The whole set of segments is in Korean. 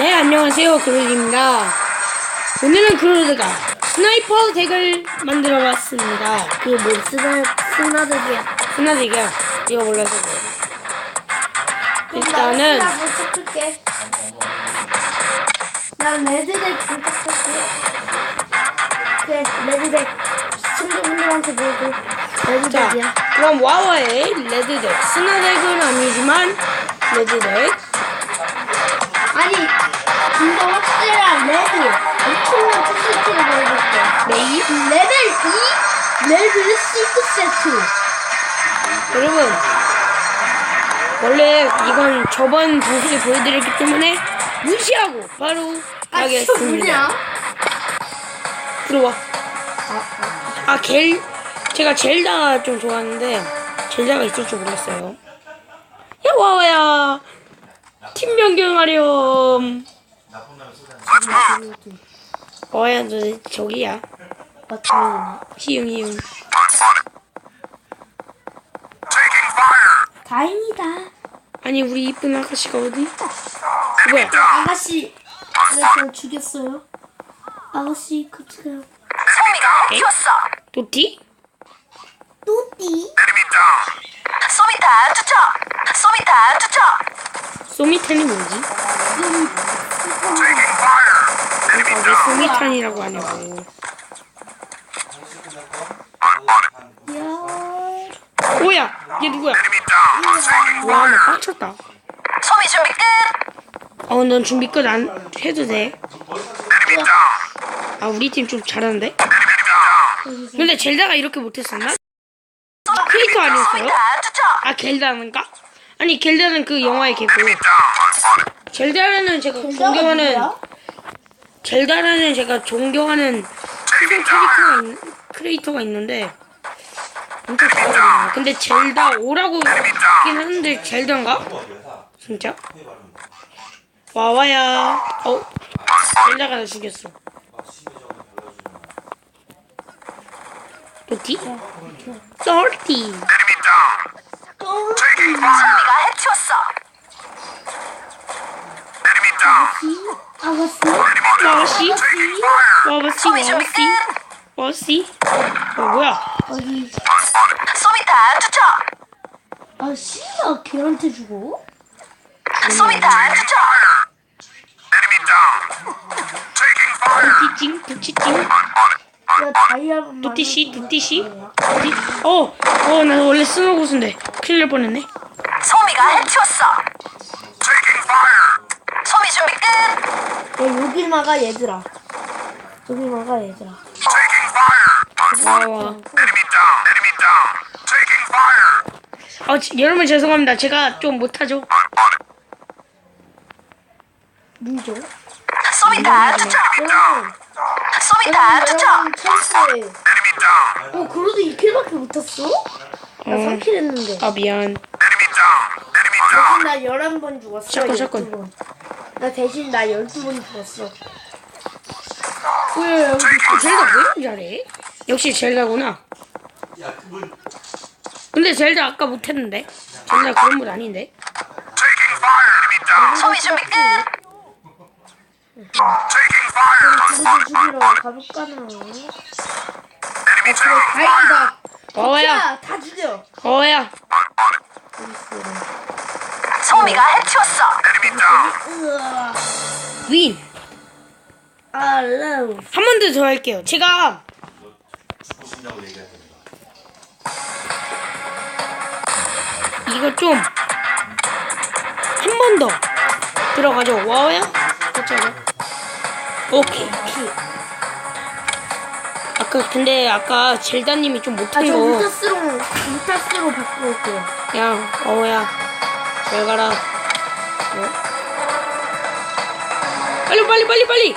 네, 안녕하세요. 그루입니다. 오늘은 그루드가 스나이퍼 덱을 만들어 봤습니다. 그뭐 스나 스나들이야. 스나 덱이야. 이거 몰라서. 일단은 나못 섞을게. 난 레드덱 부탁할게. 그래 레드덱 시청자분들한테 보고 자, 레드덱이야. 그럼 와와의 레드덱. 스나 덱은 아니지만 레드덱. 아니 좀더 확실한 레드 엄청난 투세트를 보여줄게. 메이. 레벨 2 레벨 6 세트. 여러분, 원래 이건 저번 방송에 보여드렸기 때문에 무시하고 바로 아 진짜 가겠습니다. 들어와. 아, 겔, 제가 젤다 좀 좋아하는데, 젤다가 있을 줄 몰랐어요. 야, 와와야. 팀 변경하렴. 와야, 너 저기야. 희응. 다행이다. 아니, 우리 이쁜 아가씨가 어디? 뭐야? 아가씨 왜저 죽였어요? 아가씨 가요. 소미가 해치웠어. 도티? 또띠? 소미탄 투척. 소미탄 투척. 소미탄이 뭐지? 아, 왜 소미탄이라고 하냐고. 야. 뭐야? 얘 누구야? 와, 나 빡쳤다. 소미 준비 끝. 어, 넌 준비 끝 안 해도 돼. 아, 우리 팀 좀 잘하는데? 근데 젤다가 이렇게 못했었나? 크리에이터 아니었어요? 아, 겔다는가? 아니, 겔다는 그 영화의 개고. 젤다라는 제가 존경하는, 젤다라는 제가 존경하는 수성 캐릭터가 있, 크리에이터가 있는데, 엄청 잘하거든요. 근데 젤다 5라고 하긴 하는데, 젤다인가? 진짜? 와와야. 어, 젤다가 나 죽였어. 도티? 썰티. 소미가 해치웠어. 아가씨? 와와씨? 와와씨? 소미 준비 와와씨? 끝. 와와씨? 어, 뭐야? 어디? 소미탄 투척. 아 씨가 걔한테 주고? 소미탄 투척. 도티찡? 도티찡? 야 다이아몬드. 도티씨? 도티씨? 도티? 어, 어, 나 원래 스노 고수인데. 큰일 날 뻔했네. 소미가 해치웠어. 소미 준비 끝. 야 여길 막아 얘들아. 여길 막아 얘들아. 와와. 아, 지- 여러분 죄송합니다. 제가 좀 못하죠. 누죠? 소미탄 투척. 소미탄 투척. 어 그래도 2킬밖에 못했어? 나 어. 3킬 했는데. 아, 미안. 대신 나 11번 죽었어. 샷건, 샷건. 12번. 나 대신 나 12번 죽었어. 왜, 여기 젤다 왜 이렇게 잘해? 역시 젤다구나. 근데 젤다 아까 못했는데? 젤다 그런 분 아닌데? 소미 준비 끝. 죽이러 가볼까나. 아 그래 다행이다. 어야, 야, 다 죽여. 어야. 소미가 해치웠어. 으아. 윈. 아 러브. 한번 더 더 할게요. 제가 이거 좀 한 번 더 들어가죠. 와야? 그렇죠. 오케이. 아까 근데 아까 젤다님이 좀 못한 아저 거 무타스로 무타스로 바꿔올게요. 그냥 어야 잘 가라. 어? 빨리 빨리 빨리 빨리.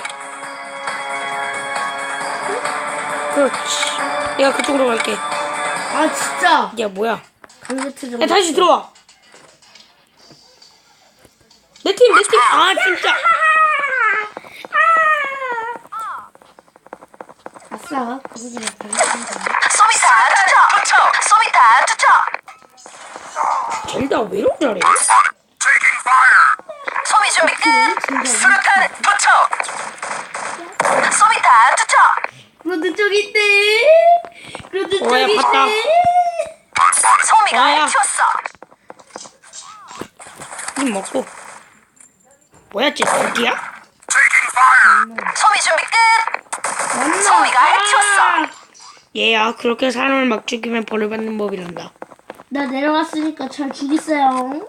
그렇지. 내가 그쪽으로 갈게. 아 진짜 야 뭐야? 야 다시 들어와. 내 팀, 내 팀. 아 진짜. 아싸. 소비탄 투척 투척 소비탄 투척 젤다 왜 이렇게 잘해? 소비 준비 끝 수류탄 투척 소비탄 투척 너도 저기 있대. 그래도 어, 야, 저기 봤다. 소미가 아, 야. 해치웠어. 힘 먹고. 뭐야, 쟤 어디야? 소미 준비 끝. 소미가 해치웠어. 얘야, 그렇게 사람을 막 죽이면 벌을 받는 법이란다. 나 내려갔으니까 잘 죽이세요.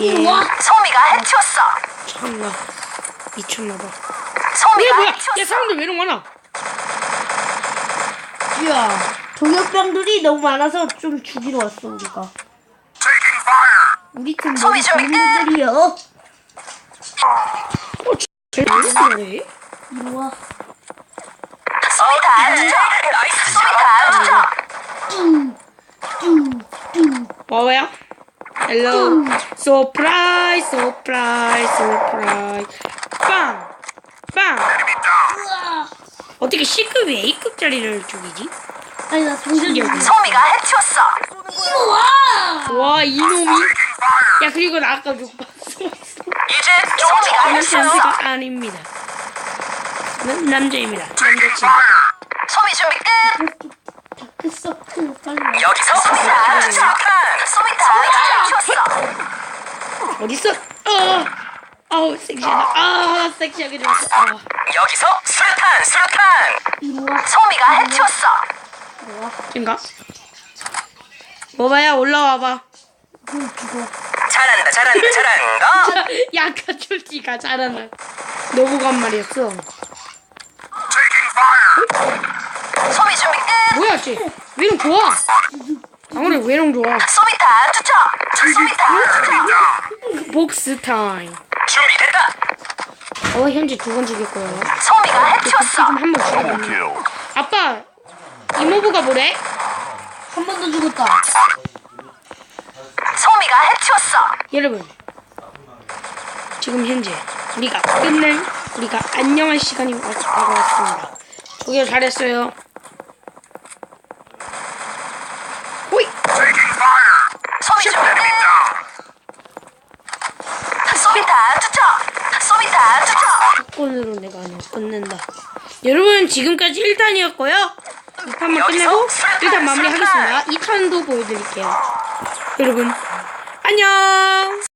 얘, 와, 소미가 해치웠어. 참나. 미쳤나봐. 왜, 소미가 뭐야? 야. 사람들 왜 이렇게 많아? 야, 동역병들이 너무 많아서 좀 죽이러 왔어 우리가. 우리 팀 너무. 분들이요. 어, 쟤 무슨 말해? 이리 와. 다 투척. 뚱. 뭐야? 헬로. 서프라이즈, 서프라이즈, 서프라이즈. 빵! 빵! 어떻게 C급이 A급짜리를 죽이지? 아니 나 상전 신기하다. 소미가 해치웠어. 우와. 와, 이놈이. 야, 그리고 나 아까 그거 봤어. 이제 소미가 저는 해치웠어. 남자가 아닙니다. 난 남자입니다. 남자친구. 소미 준비 끝. 다크서클 빨리. 여기서 소미 다 투척. 소미 다 해치웠어. 어딨어? 어! 아우, 섹시하다. 아, 섹시하게 죽었어. 아. 여기서 수류탄 수류탄. 와. 소미가 해치웠어. 인가? 뭐봐야 올라와봐. 잘한다 잘한다 잘한다. 약간 솔직히가 잘하는. 너보고 한 말이었어. 소미 준비 끝. 뭐야, 쟤? 왜이렇 좋아? 아무래 왜이렇 좋아? 소미 다 투척. 소미 다 투척. 복스 타임. 어, 현재 두 번 죽일 거예요. 소미가 해치웠어. 한 번. 아빠, 이모부가 뭐래? 한 번 더 죽었다. 소미가 해치웠어. 여러분, 지금 현재 우리가 끝낼, 우리가 안녕할 시간이 왔- 다가왔습니다. 저기요, 잘했어요. 호이! 소미 준비 끝. 소미 다 투척. 소미 다 투척. 사건으로 내가 그냥 끝낸다. 여러분, 지금까지 1탄이었고요. 2탄만 끝내고 1탄 마무리하겠습니다. 2탄도 보여드릴게요. 여러분, 안녕!